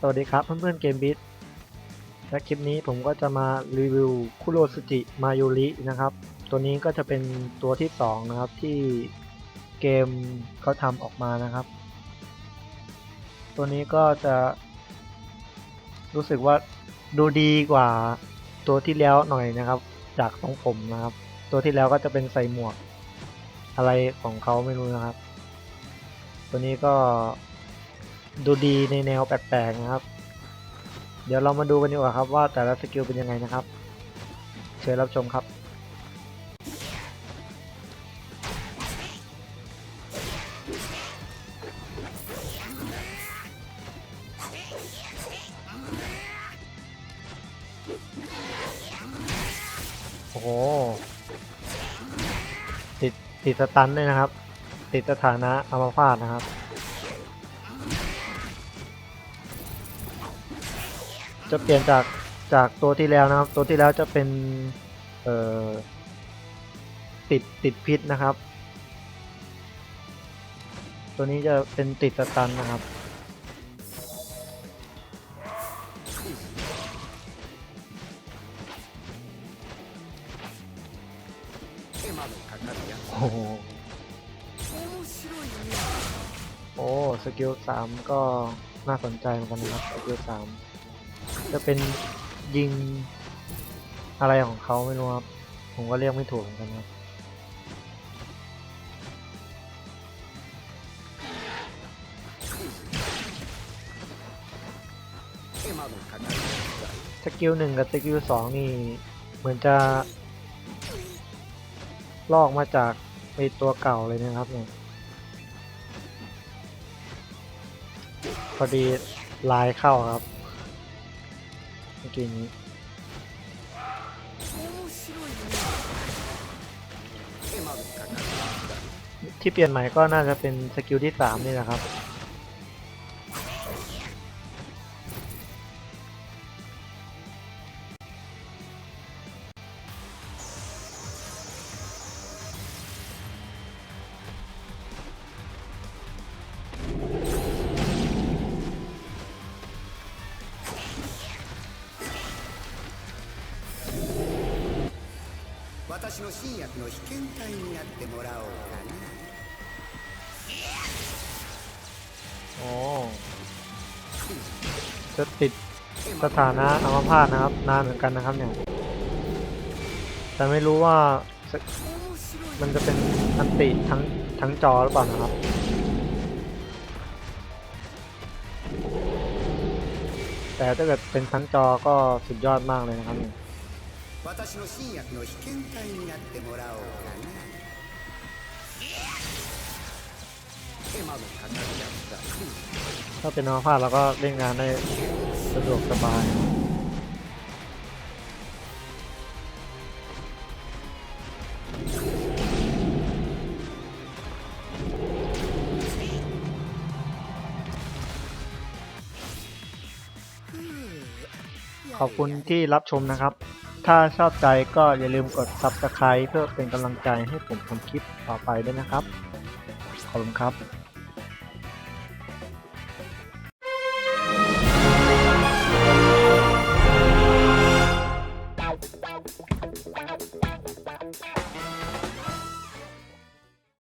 สวัสดีครับเพื่อนๆเกมบิสและคลิปนี้ผมก็จะมารีวิวคุโรสุจิมายูรินะครับ ตัวนี้ก็จะเป็นตัวที่2นะครับที่เกมเขาทำออกมานะครับ ตัวนี้ก็จะรู้สึกว่าดูดีกว่าตัวที่แล้วหน่อยนะครับ จากของผมนะครับ ตัวที่แล้วก็จะเป็นใส่หมวกอะไรของเขาไม่รู้นะครับ ตัวนี้ก็ ดูดีในแนวแปลกๆนะครับ เดี๋ยวเรามาดูกันดีกว่าครับว่าแต่ละสกิลเป็นยังไงนะครับ เชิญรับชมครับ โอ้โห ติดติดสตันด้วยนะครับ ติดสถานะอัมพาตนะครับ จะเปลี่ยนจากจากตัวที่แล้วนะครับ ตัวที่แล้วจะเป็นเอ่อติดติดพิษนะครับ ตัวนี้จะเป็นติดสตันนะครับ โอ้โหโอ้ สกิลสามก็น่าสนใจเหมือนกันนะครับ สกิลสาม จะเป็นยิงอะไรของเขาไม่รู้ครับ ผมก็เรียกไม่ถูกเหมือนกันครับสกิลหนึ่งกับสกิลสองนี่เหมือนจะ ลอกมาจากไอตัวเก่าเลยนะครับเนี่ยพอดีลายเข้าครับ เมื่อกี้นี้ที่เปลี่ยนใหม่ก็น่าจะเป็นสกิลที่สามนี่แหละครับ 私の新薬の被験体になってもらおうかな โอ้จะติดสถานะอัมพาตนะครับ นานเหมือนกันนะครับเนี่ย แต่ไม่รู้ว่าสมันจะเป็นอันติทั้งทั้งจอหรือเปล่านะครับ แต่ถ้าเกิดเป็นทั้งจอก็สุดยอดมากเลยนะครับเนี่ย 私の新薬の被験体になってもらおうかな手間のかかるやつだ ถ้าเป็นอัมพาตเราก็เล่นงานได้สะดวกสบาย ขอบคุณที่รับชมนะครับ ถ้าชอบใจก็อย่าลืมกด Subscribe เพื่อเป็นกำลังใจให้ผมทำคลิปต่อไปด้วยนะครับ ขอบคุณครับ